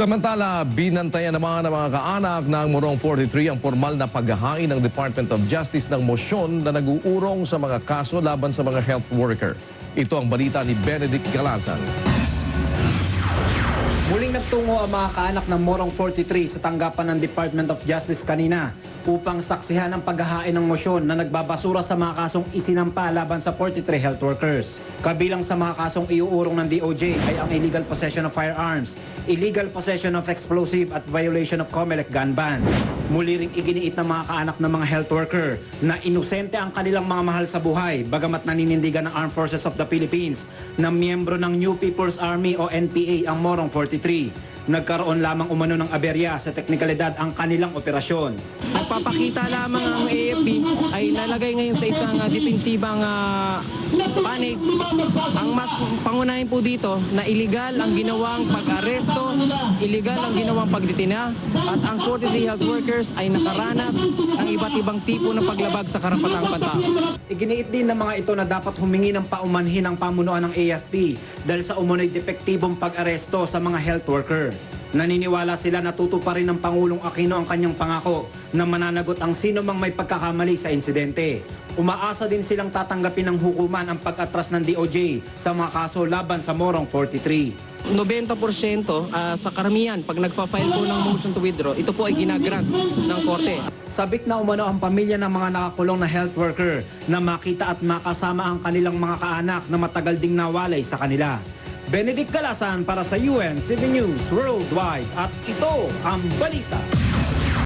Samantala, binantayan naman ng mga kaanak ng Morong 43 ang formal na paghahain ng Department of Justice ng motion na nag-uurong sa mga kaso laban sa mga health worker. Ito ang balita ni Benedict Galazan. Muling nagtungo ang mga kaanak ng Morong 43 sa tanggapan ng Department of Justice kanina upang saksihan ang paghahain ng mosyon na nagbabasura sa mga kasong isinampa laban sa 43 health workers. Kabilang sa mga kasong iuurong ng DOJ ay ang illegal possession of firearms, illegal possession of explosive at violation of COMELEC gun ban. Muli ring iginiit ng mga kaanak ng mga health worker na inosente ang kanilang mga mahal sa buhay bagamat naninindigan ng Armed Forces of the Philippines na miyembro ng New People's Army o NPA ang Morong 43. Nagkaroon lamang umano ng aberya sa teknikalidad ang kanilang operasyon. Nagpapakita lamang ang AFP ay lalagay ngayon sa isang uh, defensibang ah, panig. Ang mas pangunahin po dito na illegal ang ginawang pag-aresto, illegal ang ginawang pagdetina, at ang 43 health workers ay nakaranas ng iba't ibang tipo ng paglabag sa karapatang pantao. Iginiit din ng mga ito na dapat humingi ng paumanhin ang pamunuan ng AFP dahil sa umunoy depektibong pag-aresto sa mga health worker. Naniniwala sila na tutuparin ng Pangulong Aquino ang kanyang pangako na mananagot ang sino mang may pagkakamali sa insidente. Umaasa din silang tatanggapin ng hukuman ang pag-atras ng DOJ sa mga kaso laban sa Morong 43. 90% ah, sa karamihan, pag nagpa-file po ng motion to withdraw, ito po ay ginagrant ng korte. Sabik na umano ang pamilya ng mga nakakulong na health worker na makita at makasama ang kanilang mga kaanak na matagal ding nawalay sa kanila. Benedict Galasan para sa UN 7 News Worldwide at ito ang balita.